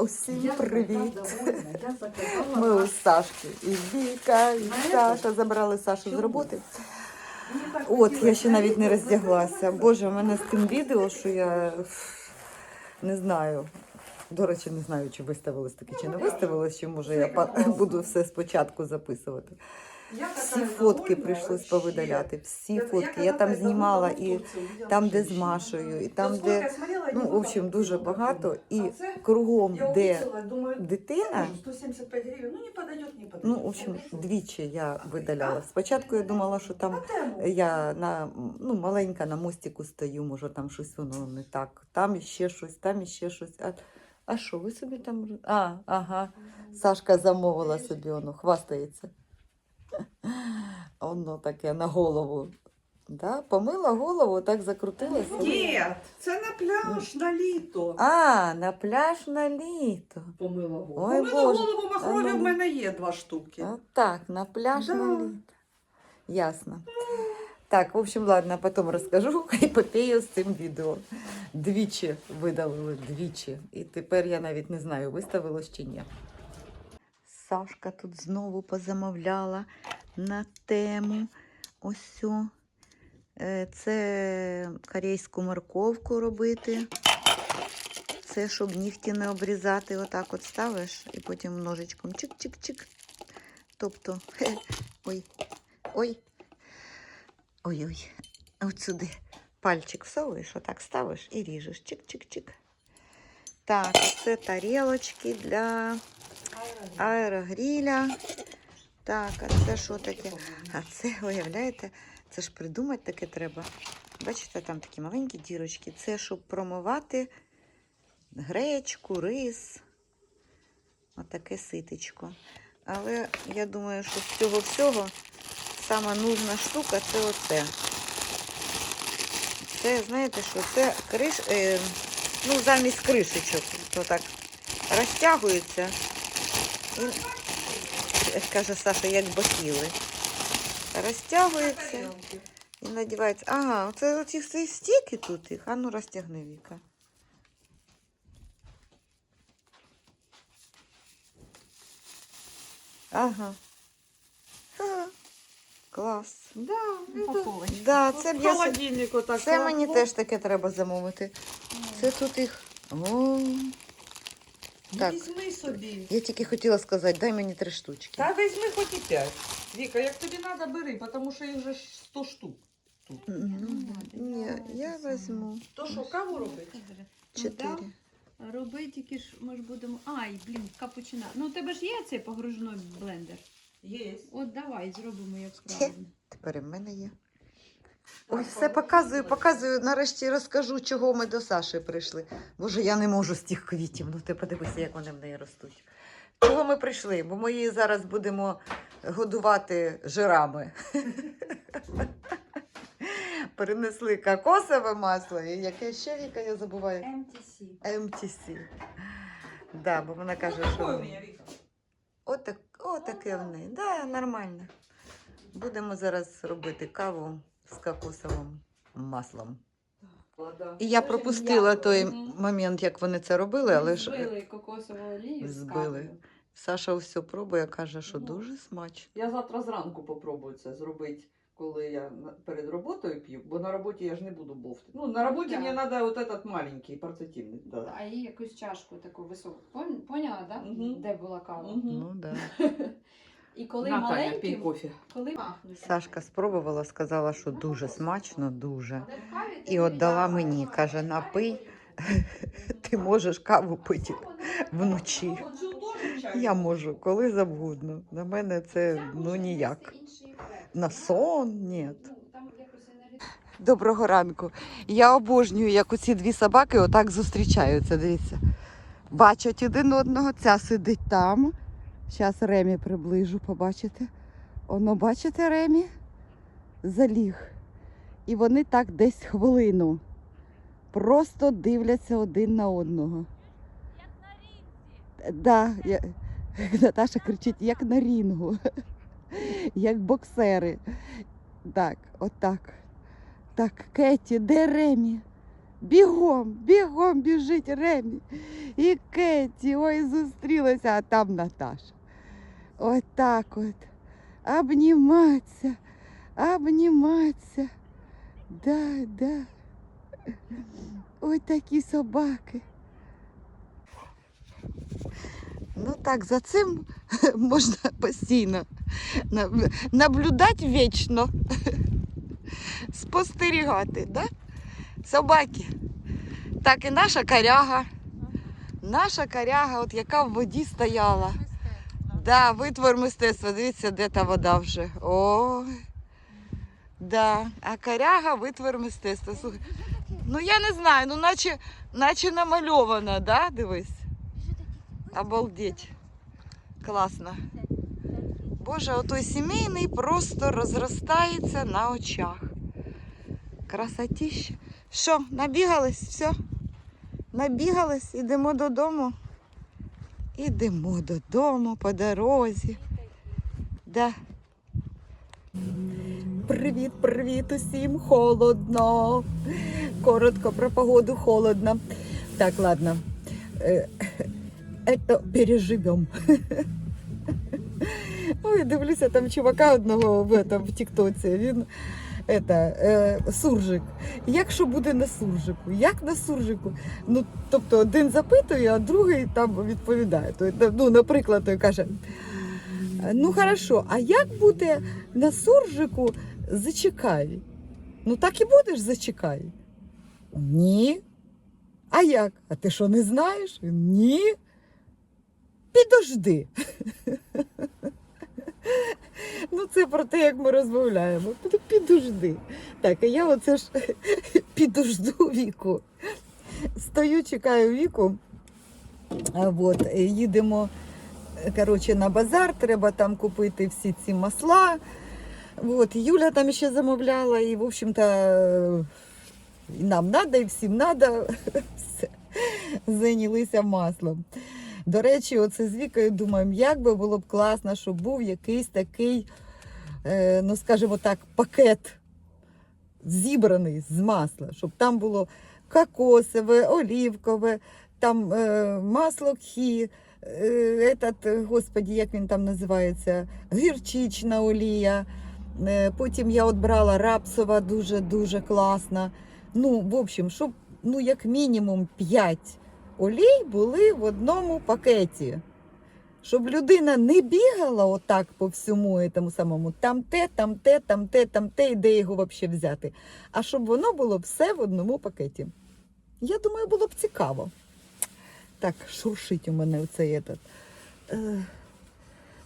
Усім привіт! Ми у Сашки і Віка, і Саша забрали Сашу з роботи. От, я ще навіть не роздяглася. Боже, у мене з тим відео, що я не знаю. До речі, не знаю, чи виставилось таке, чи не виставилось, чи може я буду все спочатку записувати. Всі фотки прийшлось повидаляти, всі фотки. Я там знімала і в Турції увидела там, де з. Машею, і Ну, там, де ну, в общем, дуже багато. І кругом, де дитина. ну, 175 ну не подойдет, не подойдет. Ну, в общем, двічі я видаляла. Спочатку я думала, що там я на ну, маленька на мостику стою, може там щось воно не так. Там іще щось, там іще щось. А, а що, ви собі там? А, ага. Сашка замовила собі, воно хвастається. Воно таке на голову. Да? Помила голову, так закрутилася. Ні, це на пляж, на літо. А, на пляж на літо. Помила голову. Ой, Помила Боже. голову махрові А в мене є два штуки. От так, на пляж Да. на літо. Ясно. Так, в общем, ладно, потім розкажу епопею з цим відео. Двічі видалили, двічі. І тепер я навіть не знаю, виставилось чи ні. Сашка тут знову позамовляла на тему. Ось. Е, Це корейську морковку робити. Це щоб нігті не обрізати. Отак от ставиш і потім ножичком чик-чик-чик. Тобто, хе, ой, ой, ой-ой, от сюди пальчик всовуєш, отак ставиш і ріжеш. Чик-чик-чик. Так, це тарілочки для аерогріля. Так, а це що таке? А це, уявляєте, це ж придумати таке треба. Бачите, там такі маленькі дірочки. Це щоб промивати гречку, рис. Отаке ситечко. Але я думаю, що з цього всього сама нужна штука це оце. Це, знаєте що, це криш, е, ну, замість кришечок. То так розтягується. І, каже Саша, як бахіли. Розтягується і надівається. Ага, оце оці всі стіки тут їх. А ну розтягни Віка. Ага. Ха, клас. Да, Упаковочка. Да, це б я с- холодильнику так. Це мені теж таке треба замовити. Це тут їх. О, так. Візьми собі. я тільки хотіла сказати, дай мені три штучки. Та візьми хоч і п'ять. Віка, як тобі треба, бери, тому що їх же ж 100 штук. Ну, ні, я візьму То що, каву робити? чотири. Роби тільки ж ми ж будемо. Ай, блін, капучина. Ну у тебе ж є цей погружний блендер. Є. От давай зробимо як правильно. Тепер і в мене є. Ой, все показую, показую. Нарешті розкажу, чого ми до Саші прийшли. Боже, я не можу з тих квітів. Ну ти подивися, як вони в неї ростуть. Чого ми прийшли? Бо ми її зараз будемо годувати жирами. Перенесли кокосове масло і яке ще Віка, я забуваю. MTC. MTC. Да, бо вона каже, що отак, отаке в неї. Да, нормально. Будемо зараз робити каву з кокосовим маслом. І я пропустила той момент, як вони це робили, але ж Збили кокосову олію. з Збили. кавою. Саша все пробує, каже, що Ну. дуже смачно. Я завтра зранку попробую це зробити, коли я на- перед роботою п'ю, бо на роботі я ж не буду бовти. Ну, на роботі мені треба от этот маленький, портативний. Да. А їй якусь чашку таку високу. Пон- Поняла, да? Мгм. Де була кава? Мгм. Ну да. І коли На, Таня, пий маленькі, кофе. коли пахнуть. Сашка спробувала, сказала, що дуже смачно, дуже. І от дала мені, каже, напий, ти можеш каву пити вночі. Я можу, коли завгодно. На мене це ну ніяк. На сон ні. Доброго ранку. Я обожнюю, як оці дві собаки отак зустрічаються. Дивіться. Бачать один одного, ця сидить там. Зараз Ремі приближу, побачите. Воно, бачите, Ремі? Заліг. І вони так десь хвилину. Просто дивляться один на одного. Да, я... Наташа кричить, як на рінгу, як боксери. Так, отак. Так, Кеті, де Ремі? Бігом, бігом біжить Ремі. І Кеті, ой, зустрілися, а там Наташа. Ось так от. Обніматися, обніматися. Да, да. Ой, такі собаки. Ну так, за цим можна постійно наблюдати вічно. Спостерігати, да? Собаки. Так, і наша коряга. Наша коряга, от яка в воді стояла. Да, витвор мистецтва. Дивіться, де та вода вже. Ой. Да. А коряга витвор мистецтва. Слухай. Ну я не знаю, ну наче, наче намальована, да? Дивись. Обалдеть. Класно. Боже, отой сімейний просто розростається на очах. Красотіще. Що, набігались? Все? Набігались, ідемо додому. Ідемо додому по дорозі. Да. Привіт, привіт усім, холодно. Коротко про погоду холодно. Так, ладно. Е, Это переживем. Ой, дивлюся, там чувака одного в, этом, в Тіктоці. Він это, е, суржик. Як що буде на суржику? Як на суржику? Ну, тобто один запитує, а другий там відповідає. То, ну, наприклад, той каже: Ну хорошо, а як буде на суржику зачекай? Ну так і будеш зачекай. Ні. А як? А ти що не знаєш? Ні. Підожди. Ну, це про те, як ми розмовляємо. Підожди. Так, а я оце ж підожду віку. Стою, чекаю віку. От, е, їдемо е, коротше, на базар, треба там купити всі ці масла. От, Юля там ще замовляла, і, в общем-то, нам треба, і всім треба. Зайнялися маслом. До речі, оце з Вікою думаємо, як би було б класно, щоб був якийсь такий, е, ну скажімо так, пакет зібраний з масла, щоб там було кокосове, олівкове, там е, масло кхі, этот, е, господі, як він там називається, гірчична олія. Потім я от брала рапсова, дуже-дуже класна. Ну, в общем, щоб ну, як мінімум 5 олій були в одному пакеті. Щоб людина не бігала отак по всьому тому самому, там те, там те, там те, там те, і де його взагалі взяти. А щоб воно було все в одному пакеті. Я думаю, було б цікаво. Так, шуршить у мене оцей этот. Е,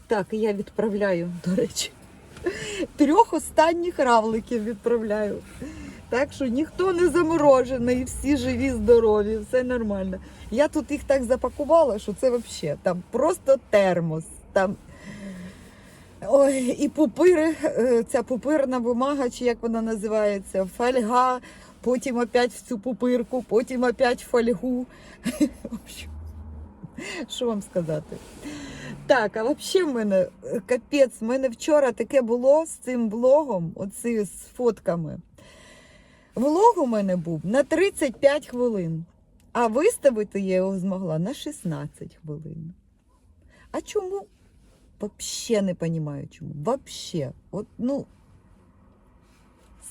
так, я відправляю, до речі. Трьох останніх равликів відправляю. Так що ніхто не заморожений, всі живі, здорові, все нормально. Я тут їх так запакувала, що це взагалі там просто термос. Там... Ой, і пупири, е, ця пупирна бумага, чи як вона називається, фольга, потім опять в цю пупирку, потім опять фольгу. Що вам сказати? Так, а взагалі в мене е, капець, в мене вчора таке було з цим блогом, оці з фотками. Влог у мене був на 35 хвилин, а виставити я його змогла на 16 хвилин. А чому? Взагалі не розумію, чому. Вообще. От, ну,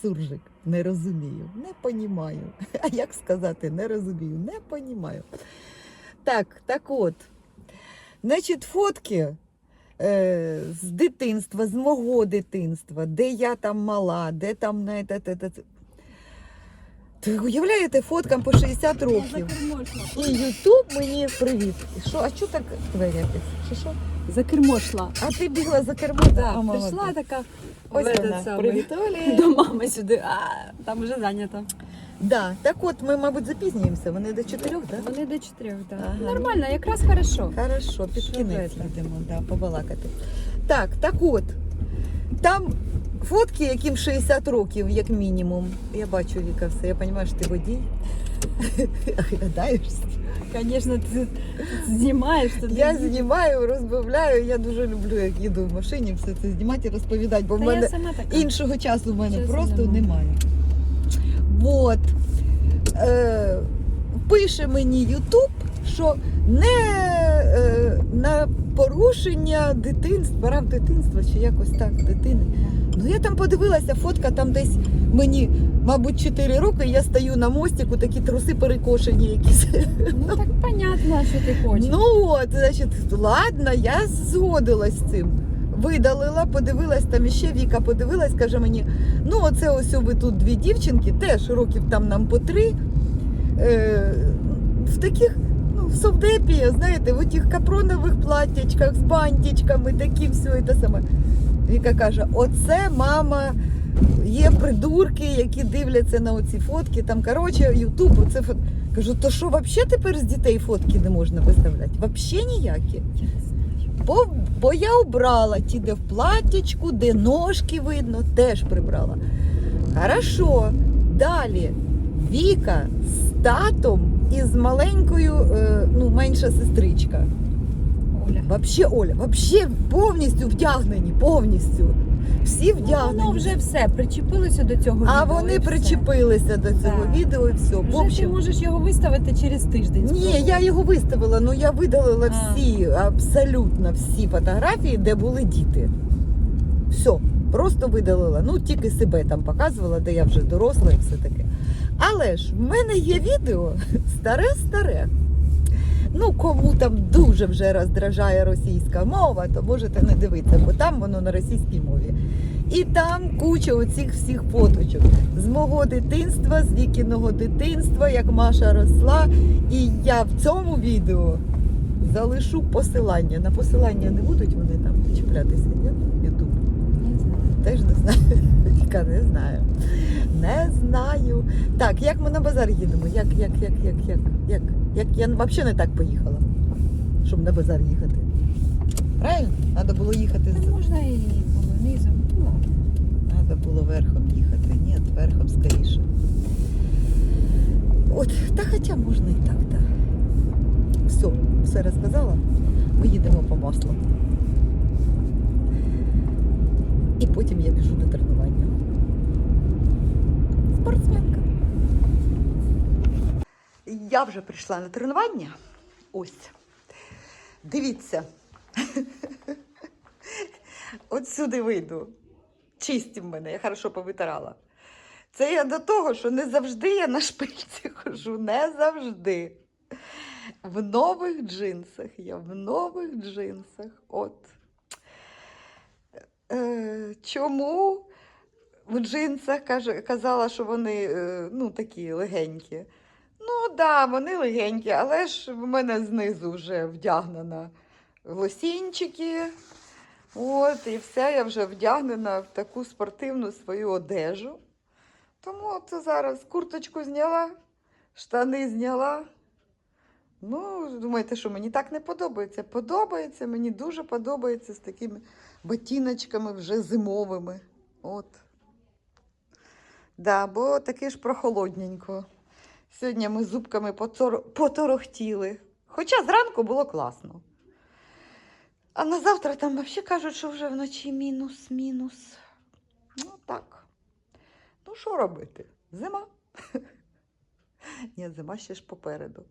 суржик, не розумію, не розумію. А як сказати, не розумію, не розумію. Так, так от. Значить, фотки е, з дитинства, з мого дитинства, де я там мала, де там не те, те, те. Те. Ви уявляєте, фоткам по 60 років. І Ютуб мені привіт. Що, а що так двері що? За кермо шла. А ти бігла за кермо? Да, А, прийшла така Ось в вона. самий. Привіт, Оля. до мами сюди, а там вже зайнято. Да, так от ми, мабуть, запізнюємося. Вони до чотирьох, так? Да? Вони до чотирьох, так. Ага. Нормально, якраз хорошо. Хорошо, під кінець ви йдемо, да, побалакати. Так, так от. Там фотки, яким 60 років, як мінімум. Я бачу Віка все, я розумію, що ти водій. Оглядаєшся. Звісно, ти знімаєш. то Я ти- знімаю, розмовляю. Я дуже люблю, як їду в машині, все це знімати і розповідати, бо в Та я мене сама така. іншого часу в мене Часу просто немає. немає. Вот. е, пише мені Ютуб, що не е, на порушення дитинства, прав дитинства чи якось так дитини. Ну я там подивилася, фотка там десь мені, мабуть, 4 роки, я стою на мостику, такі труси перекошені якісь. Ну так понятно, що ти хочеш. Ну от, значить, ладно, я згодилась з цим. Видалила, подивилась там іще Віка подивилась, каже мені: ну, оце ось ви тут дві дівчинки, теж років там нам по три. Е, в таких, ну, в совдепі, знаєте, в тих капронових платтячках з бантичками, такі все і те саме. Віка каже: оце мама. Є придурки, які дивляться на оці фотки. Там, коротше, Ютуб, оце фот... Кажу, то що взагалі тепер з дітей фотки не можна виставляти? Взагалі ніякі. Бо, бо я обрала ті, де в платтячку, де ножки видно, теж прибрала. Хорошо. Далі Віка з татом і з маленькою, е, ну, менша сестричка. Оля. Вообще, Оля, вообще повністю вдягнені, повністю. Всі Ну, вдягнені. воно вже все причепилося до цього. А відео, вони і все. причепилися до цього Так. відео і все. Вже ти общем, можеш його виставити через тиждень. ні, спробувати. я його виставила, ну я видалила А. всі, абсолютно всі фотографії, де були діти. Все, просто видалила. Ну, тільки себе там показувала, де я вже доросла і все таке. Але ж в мене є відео старе-старе. Ну, кому там дуже вже роздражає російська мова, то можете не дивитися, бо там воно на російській мові. І там куча оцих всіх фоточок з мого дитинства, з вікіного дитинства, як Маша росла. І я в цьому відео залишу посилання. На посилання не будуть вони там чіплятися, ні? Ютуб. Не знаю. Теж не знаю. Віка, не знаю. Не знаю. Так, як ми на базар їдемо? Як, як, як, як, як, як? Як? Я взагалі не так поїхала, щоб на базар їхати. Правильно? Треба було їхати з. можна і було низом. Ну. Треба було верхом їхати. Ні, верхом скоріше. От, та хоча можна і так, так. Все, все розказала. Ми їдемо по маслу. І потім я біжу на тренування. Спортсменка. Я вже прийшла на тренування. Ось. Дивіться. От сюди вийду. Чисті в мене, я хорошо повитирала. Це я до того, що не завжди я на шпильці хожу, не завжди. В нових джинсах. Я в нових джинсах. От. Е, чому в джинсах казала, що вони е, ну, такі легенькі? Ну, так, да, вони легенькі, але ж в мене знизу вже вдягнена лосінчики. От, і все, я вже вдягнена в таку спортивну свою одежу. Тому от зараз курточку зняла, штани зняла. Ну, думаєте, що мені так не подобається? Подобається, мені дуже подобається з такими ботиночками вже зимовими. От. Да, бо таки ж прохолодненько. Сьогодні ми зубками потор- поторохтіли. Хоча зранку було класно. А на завтра там взагалі кажуть, що вже вночі мінус, мінус. Ну так. Ну, що робити? Зима. Ні, зима ще ж попереду.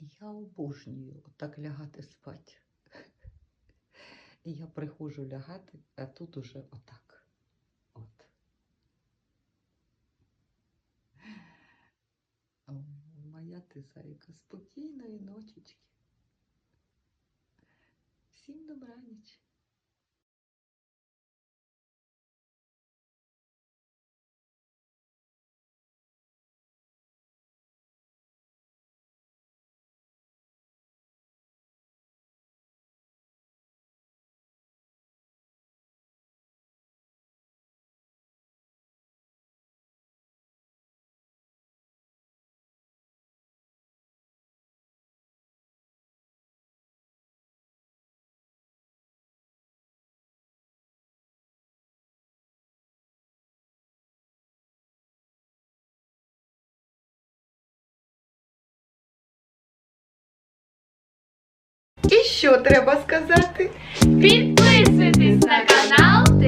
Я обожнюю так лягати спати. Я приходжу лягати, а тут уже отак. От. О, Моя ти зайка, спокійної ночечки. Всім добраніч. І що треба сказати? Підписуйтесь на канал